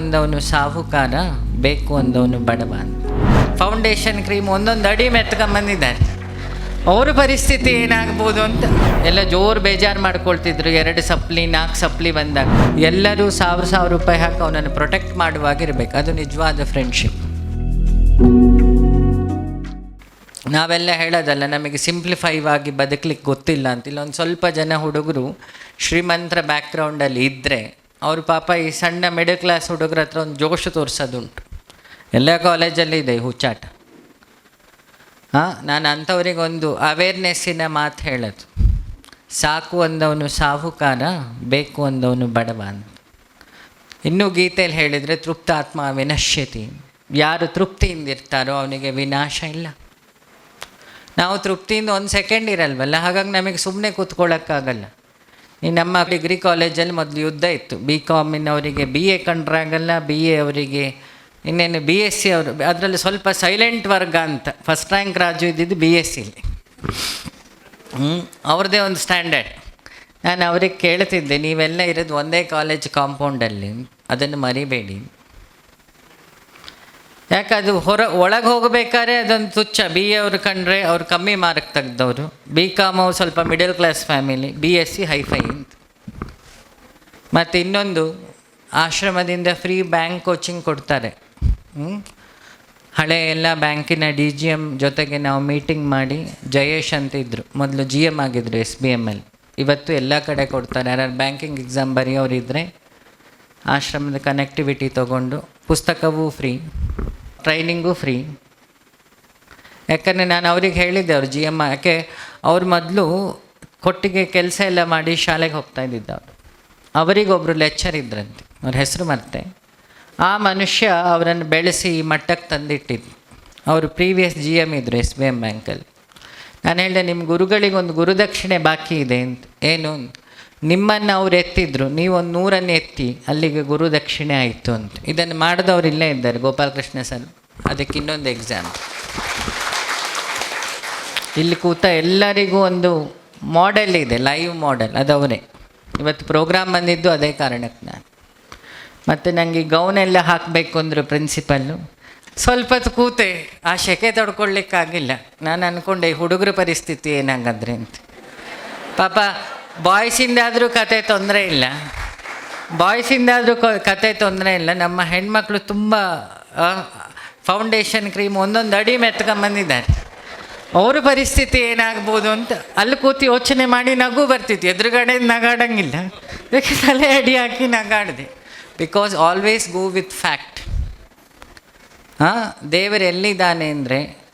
ಅಂದವನು ಸಾಹುಕಾರ, ಬೇಕು ಅಂದವನು ಬಡವ ಅಂತ. ಫೌಂಡೇಶನ್ ಕ್ರೀಮ್ ಒಂದೊಂದು ಅಡಿ ಮೆತ್ಕೊಂಬಂದಿದ್ದಾರೆ ಅವ್ರ ಪರಿಸ್ಥಿತಿ ಏನಾಗ್ಬೋದು ಅಂತ? ಎಲ್ಲ ಜೋರು ಬೇಜಾರು ಮಾಡ್ಕೊಳ್ತಿದ್ರು. ಎರಡು ಸಪ್ಲಿ, ನಾಲ್ಕು ಸಪ್ಲಿ ಬಂದಾಗ ಎಲ್ಲರೂ ಸಾವಿರ ಸಾವಿರ ರೂಪಾಯಿ ಹಾಕಿ ಅವನನ್ನು ಪ್ರೊಟೆಕ್ಟ್ ಮಾಡುವಾಗಿರ್ಬೇಕು. ಅದು ನಿಜವಾದ ಫ್ರೆಂಡ್ಶಿಪ್ ನಾವೆಲ್ಲ ಹೇಳೋದಲ್ಲ, ನಮಗೆ ಸಿಂಪ್ಲಿಫೈ ಆಗಿ ಬದುಕಲಿಕ್ಕೆ ಗೊತ್ತಿಲ್ಲ ಅಂತ. ಇಲ್ಲ ಒಂದು ಸ್ವಲ್ಪ ಜನ ಹುಡುಗರು ಶ್ರೀಮಂತರ ಬ್ಯಾಕ್ಗ್ರೌಂಡಲ್ಲಿ ಇದ್ದರೆ ಅವ್ರ ಪಾಪ ಈ ಸಣ್ಣ ಮಿಡಲ್ ಕ್ಲಾಸ್ ಹುಡುಗರ ಹತ್ರ ಒಂದು ಜೋಶು ತೋರಿಸೋದುಂಟು. ಎಲ್ಲ ಕಾಲೇಜಲ್ಲಿ ಇದೆ ಹುಚ್ಚಾಟ. ಹಾಂ, ನಾನು ಅಂಥವ್ರಿಗೆ ಒಂದು ಅವೇರ್ನೆಸ್ಸಿನ ಮಾತು ಹೇಳೋದು. ಸಾಕು ಅಂದವನು ಸಾಹುಕಾರ, ಬೇಕು ಅಂದವನು ಬಡವ ಅಂತ. ಇನ್ನೂ ಗೀತೆಯಲ್ಲಿ ಹೇಳಿದರೆ ತೃಪ್ತಾತ್ಮ ವಿನಶ್ಯತಿ. ಯಾರು ತೃಪ್ತಿಯಿಂದ ಇರ್ತಾರೋ ಅವನಿಗೆ ವಿನಾಶ ಇಲ್ಲ. ನಾವು ತೃಪ್ತಿಯಿಂದ ಒಂದು ಸೆಕೆಂಡ್ ಇರಲ್ವಲ್ಲ, ಹಾಗಾಗಿ ನಮಗೆ ಸುಮ್ಮನೆ ಕೂತ್ಕೊಳ್ಳೋಕ್ಕಾಗಲ್ಲ. ಈ ನಮ್ಮ ಡಿಗ್ರಿ ಕಾಲೇಜಲ್ಲಿ ಮೊದಲು ಯುದ್ಧ ಇತ್ತು. ಬಿ ಕಾಮಿನವರಿಗೆ ಬಿ ಎ ಕಂಡ್ರಾಗಲ್ಲ ಬಿ ಎ ಅವರಿಗೆ ಇನ್ನೇನು ಬಿ ಎಸ್ ಸಿ ಅವರು, ಅದರಲ್ಲಿ ಸ್ವಲ್ಪ ಸೈಲೆಂಟ್ ವರ್ಗ ಅಂತ. ಫಸ್ಟ್ ರ್ಯಾಂಕ್ ರಾಜು ಇದ್ದಿದ್ದು ಬಿ ಎಸ್ ಸಿಲಿ ಅವ್ರದ್ದೇ ಒಂದು ಸ್ಟ್ಯಾಂಡರ್ಡ್ ನಾನು ಅವ್ರಿಗೆ ಕೇಳ್ತಿದ್ದೆ, ನೀವೆಲ್ಲ ಇರೋದು ಒಂದೇ ಕಾಲೇಜ್ ಕಾಂಪೌಂಡಲ್ಲಿ ಅದನ್ನು ಮರಿಬೇಡಿ. ಯಾಕೆ ಅದು ಹೊರ ಒಳಗೆ ಹೋಗಬೇಕಾದ್ರೆ ಅದೊಂದು ತುಚ್ಛ. ಬಿ ಎ ಅವರು ಕಂಡ್ರೆ ಅವ್ರು ಕಮ್ಮಿ ಮಾರ್ಕ್ ತೆಗೆದವರು. ಬಿ ಕಾಮ್ ಸ್ವಲ್ಪ middle class family B S C hifi ಅಂತ. ಮತ್ತು ಇನ್ನೊಂದು, ಆಶ್ರಮದಿಂದ ಫ್ರೀ ಬ್ಯಾಂಕ್ ಕೋಚಿಂಗ್ ಕೊಡ್ತಾರೆ? ಹಳೆ ಎಲ್ಲ ಬ್ಯಾಂಕಿನ ಡಿ ಜಿ ಎಂ ಜೊತೆಗೆ ನಾವು ಮೀಟಿಂಗ್ ಮಾಡಿ ಜಯೇಶ್ ಅಂತ ಇದ್ದರು ಮೊದಲು ಜಿ ಎಂ ಆಗಿದ್ದರು ಎಸ್ ಬಿ ಎಂ ಎಲ್ ಇವತ್ತು ಎಲ್ಲ ಕಡೆ ಕೊಡ್ತಾರೆ. ಯಾರು ಬ್ಯಾಂಕಿಂಗ್ ಎಕ್ಸಾಮ್ ಬರೆಯೋರಿದ್ದರೆ ಆಶ್ರಮದ ಕನೆಕ್ಟಿವಿಟಿ ತಗೊಂಡು ಪುಸ್ತಕವೂ ಫ್ರೀ ಟ್ರೈನಿಂಗೂ ಫ್ರೀ. ಯಾಕಂದರೆ ನಾನು ಅವ್ರಿಗೆ ಹೇಳಿದ್ದೆ ಅವ್ರು ಜಿ ಎಂ ಯಾಕೆ ಅವ್ರು ಮೊದಲು ಕೊಟ್ಟಿಗೆ ಕೆಲಸ ಎಲ್ಲ ಮಾಡಿ ಶಾಲೆಗೆ ಹೋಗ್ತಾ ಇದ್ದಿದ್ದ ಅವರು. ಅವರಿಗೊಬ್ಬರು ಲೆಕ್ಚರ್ ಇದ್ರಂತೆ, ಅವ್ರ ಹೆಸರು ಮರ್ತೆ ಆ ಮನುಷ್ಯ ಅವರನ್ನು ಬೆಳೆಸಿ ಮಟ್ಟಕ್ಕೆ ತಂದಿಟ್ಟಿದ್ದು. ಅವರು ಪ್ರೀವಿಯಸ್ ಜಿ ಎಂ ಇದ್ದರು ಎಸ್ ಬಿ ಎಂ ಬ್ಯಾಂಕಲ್ಲಿ ನಾನು ಹೇಳಿದೆ ನಿಮ್ಮ ಗುರುಗಳಿಗೊಂದು ಗುರುದಕ್ಷಿಣೆ ಬಾಕಿ ಇದೆ ಅಂತ. ಏನು ನಿಮ್ಮನ್ನು ಅವ್ರು ಎತ್ತಿದ್ರು ನೀವೊಂದು ನೂರನ್ನು ಎತ್ತಿ, ಅಲ್ಲಿಗೆ ಗುರುದಕ್ಷಿಣೆ ಆಯಿತು ಅಂತ. ಇದನ್ನು ಮಾಡಿದವ್ರು ಇಲ್ಲೇ ಇದ್ದಾರೆ, ಗೋಪಾಲಕೃಷ್ಣ ಸರ್. ಅದಕ್ಕೆ ಇನ್ನೊಂದು ಎಕ್ಸಾಮ್ ಇಲ್ಲಿ ಕೂತ ಎಲ್ಲರಿಗೂ ಒಂದು ಮಾಡೆಲ್ ಇದೆ ಲೈವ್ ಮಾಡೆಲ್ ಅದವರೇ. ಇವತ್ತು ಪ್ರೋಗ್ರಾಮ್ ಬಂದಿದ್ದು ಅದೇ ಕಾರಣಕ್ಕೆ ನಾನು. ಮತ್ತು ನನಗೆ ಗೌನ್ ಎಲ್ಲ ಹಾಕಬೇಕು ಅಂದರು ಪ್ರಿನ್ಸಿಪಲ್ಲು ಸ್ವಲ್ಪ ಕೂತೆ, ಆ ಶೆಕೆ ತೊಡ್ಕೊಳ್ಳಿಕ್ಕಾಗಿಲ್ಲ ನಾನು ಅಂದ್ಕೊಂಡೆ ಹುಡುಗರ ಪರಿಸ್ಥಿತಿ ಏನಾಗಂದ್ರೆ ಅಂತ. ಪಾಪ ಬಾಯ್ಸಿಂದಾದರೂ ಕತೆ ತೊಂದರೆ ಇಲ್ಲ. ಬಾಯ್ಸಿಂದಾದರೂ ಕತೆ ತೊಂದರೆ ಇಲ್ಲ. ನಮ್ಮ ಹೆಣ್ಮಕ್ಳು ತುಂಬ ಫೌಂಡೇಶನ್ ಕ್ರೀಮ್ ಒಂದೊಂದು ಅಡಿ ಮೆತ್ಕೊಂಬಂದಿದ್ದಾರೆ ಅವ್ರ ಪರಿಸ್ಥಿತಿ ಏನಾಗ್ಬೋದು ಅಂತ ಅಲ್ಲಿ ಕೂತು ಯೋಚನೆ ಮಾಡಿ ನಗು ಬರ್ತಿತ್ತು. ಎದುರುಗಡೆ ನಗಾಡಂಗಿಲ್ಲ. ಅದಕ್ಕೆ ತಲೆ ಅಡಿ ಹಾಕಿ ನಗಾಡಿದೆ. Because always go with fact ಹಾಂ ದೇವರು ಎಲ್ಲಿದ್ದಾನೆ ಅಂದರೆ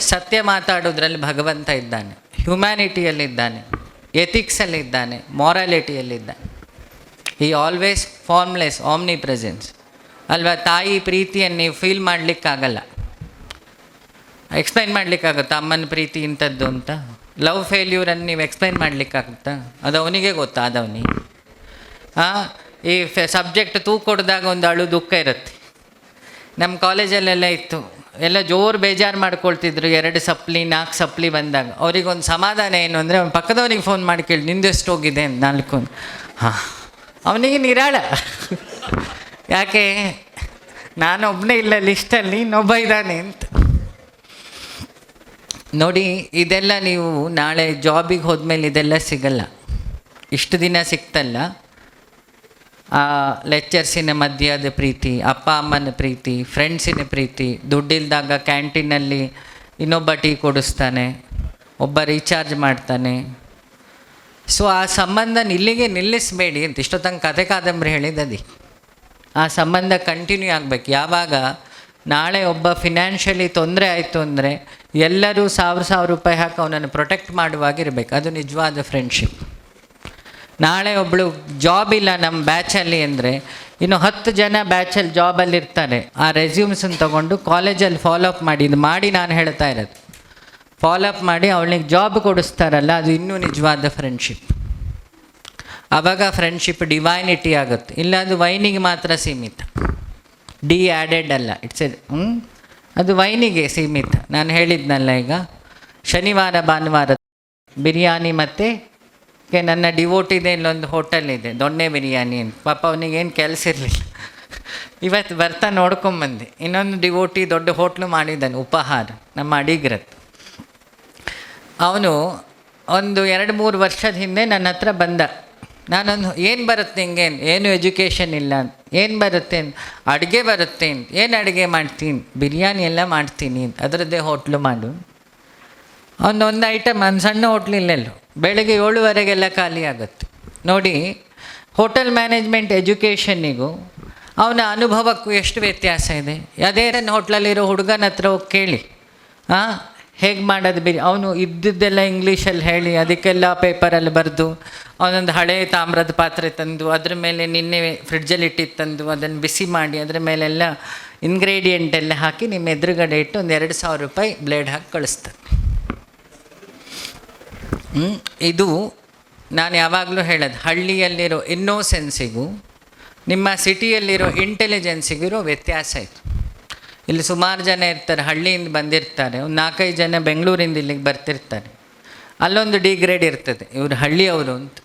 ಸತ್ಯ ಮಾತಾಡೋದ್ರಲ್ಲಿ ಭಗವಂತ ಇದ್ದಾನೆ. ಹ್ಯುಮ್ಯಾನಿಟಿಯಲ್ಲಿದ್ದಾನೆ ಎಥಿಕ್ಸಲ್ಲಿದ್ದಾನೆ ಮಾರಾಲಿಟಿಯಲ್ಲಿದ್ದಾನೆ ಈ ಆಲ್ವೇಸ್ ಫಾರ್ಮ್ಲೆಸ್ ಆಮ್ನಿ ಪ್ರೆಸೆನ್ಸ್ ಅಲ್ವಾ, ತಾಯಿ ಪ್ರೀತಿಯನ್ನು ನೀವು ಫೀಲ್ ಮಾಡಲಿಕ್ಕಾಗಲ್ಲ. ಎಕ್ಸ್ಪ್ಲೈನ್ ಮಾಡಲಿಕ್ಕಾಗುತ್ತಾ? ಅಮ್ಮನ ಪ್ರೀತಿ ಇಂಥದ್ದು ಅಂತ? ಲವ್ ಫೇಲ್ಯೂರನ್ನು ನೀವು ಎಕ್ಸ್ಪ್ಲೈನ್ ಮಾಡಲಿಕ್ಕಾಗುತ್ತಾ? ಅದು ಅವನಿಗೆ ಗೊತ್ತಾ? ಹಾಂ ಈ ಸಬ್ಜೆಕ್ಟ್ ತೂ ಕೊಡಿದಾಗ ಒಂದು ಅಳು ದುಃಖ ಇರುತ್ತೆ. ನಮ್ಮ ಕಾಲೇಜಲ್ಲೆಲ್ಲ ಇತ್ತು. ಎಲ್ಲ ಜೋರು ಬೇಜಾರು ಮಾಡ್ಕೊಳ್ತಿದ್ರು. ಎರಡು ಸಪ್ಲಿ, ನಾಲ್ಕು ಸಪ್ಲಿ ಬಂದಾಗ. ಅವ್ರಿಗೊಂದು ಸಮಾಧಾನ ಏನು ಅಂದರೆ, ಅವ್ನು ಪಕ್ಕದವ್ರಿಗೆ ಫೋನ್ ಮಾಡಿ ಕೇಳಿ, ನಿಂದೆಷ್ಟು ಹೋಗಿದೆ ನಾಲ್ಕು. ಹಾಂ. ಅವನಿಗೆ ನಿರಾಳ. ಯಾಕೆ? ನಾನೊಬ್ಬನೇ ಇಲ್ಲ ಲಿಸ್ಟಲ್ಲಿ, ಇನ್ನೊಬ್ಬ ಇದ್ದಾನೆ ಅಂತ. ನೋಡಿ, ಇದೆಲ್ಲ ನೀವು ನಾಳೆ ಜಾಬಿಗೆ ಹೋದ್ಮೇಲೆ ಇದೆಲ್ಲ ಸಿಗಲ್ಲ. ಇಷ್ಟು ದಿನ ಸಿಕ್ತಲ್ಲ. ಆ ಲೆಕ್ಚರ್ಸಿನ ಮಧ್ಯದ ಪ್ರೀತಿ, ಅಪ್ಪ ಅಮ್ಮನ ಪ್ರೀತಿ ಫ್ರೆಂಡ್ಸಿನ ಪ್ರೀತಿ, ದುಡ್ಡಿಲ್ದಾಗ ಕ್ಯಾಂಟೀನಲ್ಲಿ ಇನ್ನೊಬ್ಬ ಟೀ ಕೊಡಿಸ್ತಾನೆ, ಒಬ್ಬ ರೀಚಾರ್ಜ್ ಮಾಡ್ತಾನೆ. ಸೊ ಆ ಸಂಬಂಧ ಇಲ್ಲಿಗೆ ನಿಲ್ಲಿಸಬೇಡಿ ಅಂತ ಇಷ್ಟೊತ್ತಂಗೆ ಕತೆ ಕಾದಂಬರಿ ಹೇಳಿದದಿ. ಆ ಸಂಬಂಧ ಕಂಟಿನ್ಯೂ ಆಗಬೇಕು. ಯಾವಾಗ? ನಾಳೆ ಒಬ್ಬ ಫಿನಾನ್ಷಿಯಲಿ ತೊಂದರೆ ಆಯಿತು ಅಂದರೆ ಎಲ್ಲರೂ ಸಾವಿರ ಸಾವಿರ ರೂಪಾಯಿ ಹಾಕಿ ಅವನನ್ನು ಪ್ರೊಟೆಕ್ಟ್ ಮಾಡುವಾಗಿರಬೇಕು. ಅದು ನಿಜವಾದ ಫ್ರೆಂಡ್ಶಿಪ್ ನಾಳೆ ಒಬ್ಬಳು ಜಾಬ್ ಇಲ್ಲ ನಮ್ಮ ಬ್ಯಾಚಲ್ಲಿ ಅಂದರೆ ಇನ್ನು ಹತ್ತು ಜನ ಬ್ಯಾಚಲ್ಲಿ ಜಾಬಲ್ಲಿ ಇರ್ತಾರೆ. ಆ ರೆಸ್ಯೂಮ್ಸನ್ನು ತೊಗೊಂಡು ಕಾಲೇಜಲ್ಲಿ ಫಾಲೋ ಅಪ್ ಮಾಡಿ, ಇದು ಮಾಡಿ ನಾನು ಹೇಳ್ತಾ ಇರೋದು. ಫಾಲೋ ಅಪ್ ಮಾಡಿ ಅವಳಿಗೆ ಜಾಬ್ ಕೊಡಿಸ್ತಾರಲ್ಲ, ಅದು ಇನ್ನೂ ನಿಜವಾದ ಫ್ರೆಂಡ್ಶಿಪ್ ಆವಾಗ ಫ್ರೆಂಡ್ಶಿಪ್ ಡಿವೈನಿಟಿ ಆಗುತ್ತೆ. ಇಲ್ಲ ಅದು ವೈನಿಗೆ ಮಾತ್ರ ಸೀಮಿತ. ಡಿ ಆ್ಯಡೆಡ್ ಅಲ್ಲ ಇಟ್ಸ್ ಎ ಅದು ವೈನಿಗೆ ಸೀಮಿತ. ನಾನು ಹೇಳಿದ್ನಲ್ಲ ಈಗ, ಶನಿವಾರ, ಭಾನುವಾರ ಬಿರಿಯಾನಿ ಮತ್ತು ಕೆ ನನ್ನ ಡಿವೋಟಿದೆ, ಇಲ್ಲೊಂದು ಹೋಟೆಲ್ ಇದೆ, ದೊಣ್ಣೆ ಬಿರಿಯಾನಿ ಅಂತ. ಪಾಪ ಅವನಿಗೆ ಏನು ಕೆಲಸ ಇರಲಿಲ್ಲ. ಇವತ್ತು ಬರ್ತಾ ನೋಡ್ಕೊಂಬಂದೆ ಇನ್ನೊಂದು ಡಿವೋಟಿ ದೊಡ್ಡ ಹೋಟ್ಲು ಮಾಡಿದ್ದಾನೆ, ಉಪಹಾರ, ನಮ್ಮ ಅಡಿಗ್ರತ್ ಅವನು ಒಂದು ಎರಡು ಮೂರು ವರ್ಷದ ಹಿಂದೆ ನನ್ನ ಹತ್ರ ಬಂದ. ನಾನೊಂದು, ಏನು ಬರುತ್ತೆ ಹಿಂಗೇನು ಏನು ಎಜುಕೇಷನ್ ಇಲ್ಲ ಏನು ಬರುತ್ತೆ? ಅಡುಗೆ ಬರುತ್ತೆ ಏನು ಅಡುಗೆ ಮಾಡ್ತೀನಿ ಬಿರಿಯಾನಿ ಎಲ್ಲ ಮಾಡ್ತೀನಿ ಅದರದ್ದೇ ಹೋಟ್ಲು ಮಾಡು. ಅವನೊಂದು ಐಟಮ್ ಒಂದು ಸಣ್ಣ ಹೋಟ್ಲ್ ಇಲ್ಲೆಲ್ಲೋ. ಬೆಳಗ್ಗೆ ಏಳುವರೆಗೆಲ್ಲ ಖಾಲಿ ಆಗುತ್ತೆ. ನೋಡಿ, ಹೋಟೆಲ್ ಮ್ಯಾನೇಜ್ಮೆಂಟ್ ಎಜುಕೇಷನ್ನಿಗೂ ಅವನ ಅನುಭವಕ್ಕೂ ಎಷ್ಟು ವ್ಯತ್ಯಾಸ ಇದೆ? ಅದೇ ಹೋಟ್ಲಲ್ಲಿರೋ ಹುಡುಗನ ಹತ್ರ ಹೋಗಿ ಕೇಳಿ. ಹಾಂ ಹೇಗೆ ಮಾಡೋದು ಬಿರಿ ಅವನು ಇದ್ದಿದ್ದೆಲ್ಲ ಇಂಗ್ಲೀಷಲ್ಲಿ ಹೇಳಿ, ಅದಕ್ಕೆಲ್ಲ ಪೇಪರಲ್ಲಿ ಬರೆದು ಅವನೊಂದು ಹಳೆ ತಾಮ್ರದ ಪಾತ್ರೆ ತಂದು, ಅದ್ರ ಮೇಲೆ ನಿನ್ನೆ ಫ್ರಿಡ್ಜಲ್ಲಿ ಇಟ್ಟಿದ್ದು ತಂದು, ಅದನ್ನು ಬಿಸಿ ಮಾಡಿ, ಅದ್ರ ಮೇಲೆಲ್ಲ ಇಂಗ್ರೀಡಿಯೆಂಟ್ ಎಲ್ಲ ಹಾಕಿ ನಿಮ್ಮ ಎದುರುಗಡೆ ಇಟ್ಟು ಒಂದು ಎರಡು ಸಾವಿರ ರೂಪಾಯಿ ಬ್ಲೇಡ್ ಹಾಕಿ ಕಳಿಸ್ತಾನೆ. ಹ್ಮ್? ಇದು ನಾನು ಯಾವಾಗಲೂ ಹೇಳೋದು, ಹಳ್ಳಿಯಲ್ಲಿರೋ ಇನ್ನೋಸೆನ್ಸಿಗೂ ನಿಮ್ಮ ಸಿಟಿಯಲ್ಲಿರೋ ಇಂಟೆಲಿಜೆನ್ಸಿಗಿರೋ ವ್ಯತ್ಯಾಸ ಇತ್ತು ಇಲ್ಲಿ ಸುಮಾರು ಜನ ಇರ್ತಾರೆ, ಹಳ್ಳಿಯಿಂದ ಬಂದಿರ್ತಾರೆ, ಒಂದು ನಾಲ್ಕೈದು ಜನ ಬೆಂಗಳೂರಿಂದ ಇಲ್ಲಿಗೆ ಬರ್ತಿರ್ತಾರೆ. ಅಲ್ಲೊಂದು ಡಿಗ್ರೇಡ್ ಇರ್ತದೆ, ಇವರು ಹಳ್ಳಿಯವರು ಅಂತ.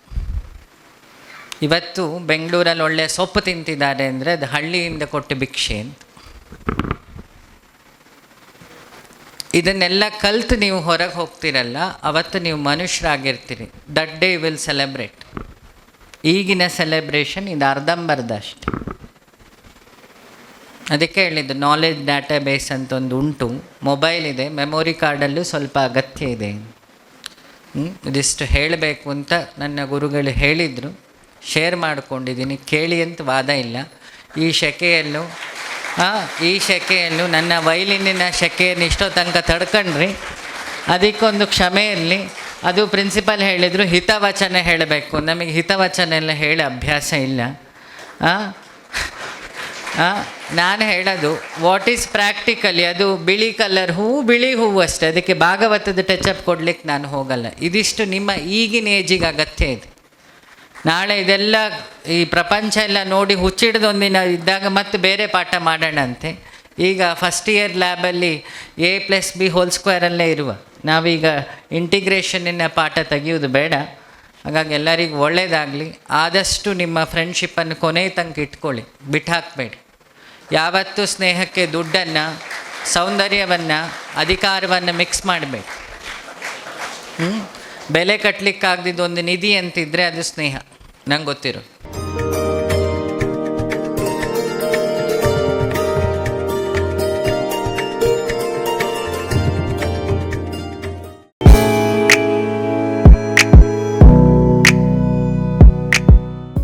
ಇವತ್ತು ಬೆಂಗಳೂರಲ್ಲಿ ಒಳ್ಳೆಯ ಸೊಪ್ಪು ತಿಂತಿದ್ದಾರೆ ಅಂದರೆ ಅದು ಹಳ್ಳಿಯಿಂದ ಕೊಟ್ಟು ಭಿಕ್ಷೆ ಅಂತ. ಇದನ್ನೆಲ್ಲ ಕಲ್ತು ನೀವು ಹೊರಗೆ ಹೋಗ್ತಿರಲ್ಲ, ಅವತ್ತು ನೀವು ಮನುಷ್ಯರಾಗಿರ್ತೀರಿ. ದಟ್ ಡೇ ವಿಲ್ ಸೆಲೆಬ್ರೇಟ್ ಈಗಿನ ಸೆಲೆಬ್ರೇಷನ್ ಇದು ಅರ್ಧಂಬರ್ಧ ಅಷ್ಟೆ ಅದಕ್ಕೆ ಹೇಳಿದ್ದು ನಾಲೆಜ್ ಡಾಟಾ ಬೇಸ್ ಅಂತ ಒಂದು ಉಂಟು. ಮೊಬೈಲ್ ಇದೆ ಮೆಮೊರಿ ಕಾರ್ಡಲ್ಲೂ ಸ್ವಲ್ಪ ಅಗತ್ಯ ಇದೆ? ಇದಿಷ್ಟು ಹೇಳಬೇಕು ಅಂತ ನನ್ನ ಗುರುಗಳು ಹೇಳಿದರು. ಶೇರ್ ಮಾಡಿಕೊಂಡಿದ್ದೀನಿ, ಕೇಳಿ ಅಂತ ವಾದ ಇಲ್ಲ. ಈ ಶೆಕೆಯಲ್ಲೂ ಈ ಶೆಕೆಯಲ್ಲೂ ನನ್ನ ವೈಲಿನಿನ ಶೆಕೆಯನ್ನು ಇಷ್ಟೋ ತನಕ ತಡ್ಕಂಡ್ರಿ. ಅದಕ್ಕೊಂದು ಕ್ಷಮೆ ಇರಲಿ. ಅದು ಪ್ರಿನ್ಸಿಪಲ್ ಹೇಳಿದರು, ಹಿತವಚನ ಹೇಳಬೇಕು. ನಮಗೆ ಹಿತವಚನ ಎಲ್ಲ ಹೇಳಿ ಅಭ್ಯಾಸ ಇಲ್ಲ. ನಾನು ಹೇಳೋದು ವಾಟ್ ಈಸ್ ಪ್ರಾಕ್ಟಿಕಲಿ ಅದು ಬಿಳಿ ಕಲರ್ ಹೂವು ಬಿಳಿ ಹೂವು ಅಷ್ಟೇ. ಅದಕ್ಕೆ ಭಾಗವತದ ಟಚ್ ಅಪ್ ಕೊಡ್ಲಿಕ್ಕೆ ನಾನು ಹೋಗಲ್ಲ. ಇದಿಷ್ಟು ನಿಮ್ಮ ಈಗಿನ ಏಜಿಗೆ ಅಗತ್ಯ ಇದೆ. ನಾಳೆ ಇದೆಲ್ಲ ಈ ಪ್ರಪಂಚ ಎಲ್ಲ ನೋಡಿ ಹುಚ್ಚಿಡ್ದು ಒಂದಿನ ಇದ್ದಾಗ ಮತ್ತೆ ಬೇರೆ ಪಾಠ ಮಾಡೋಣಂತೆ. ಈಗ ಫಸ್ಟ್ ಇಯರ್ ಲ್ಯಾಬಲ್ಲಿ ಎ ಪ್ಲಸ್ ಬಿ ಹೋಲ್ ಸ್ಕ್ವೇರಲ್ಲೇ ಇರುವ. ನಾವೀಗ ಇಂಟಿಗ್ರೇಷನ್ನಿನ ಪಾಠ ತೆಗೆಯೋದು ಬೇಡ. ಹಾಗಾಗಿ ಎಲ್ಲರಿಗೂ ಒಳ್ಳೆಯದಾಗಲಿ ಆದಷ್ಟು ನಿಮ್ಮ ಫ್ರೆಂಡ್ಶಿಪ್ಪನ್ನು ಕೊನೆ ತನಕ ಇಟ್ಕೊಳ್ಳಿ. ಬಿಟ್ಟು ಹಾಕಬೇಡಿ ಯಾವತ್ತೂ ಸ್ನೇಹಕ್ಕೆ ದುಡ್ಡನ್ನು, ಸೌಂದರ್ಯವನ್ನು, ಅಧಿಕಾರವನ್ನು ಮಿಕ್ಸ್ ಮಾಡಬೇಡಿ ಹ್ಞೂ ಬೆಲೆ ಕಟ್ಟಲಿಕ್ಕಾಗದಿದ್ದು ಒಂದು ನಿಧಿ ಅಂತಿದ್ರೆ ಅದು ಸ್ನೇಹ. ನಂಗೆ ಗೊತ್ತಿರೋ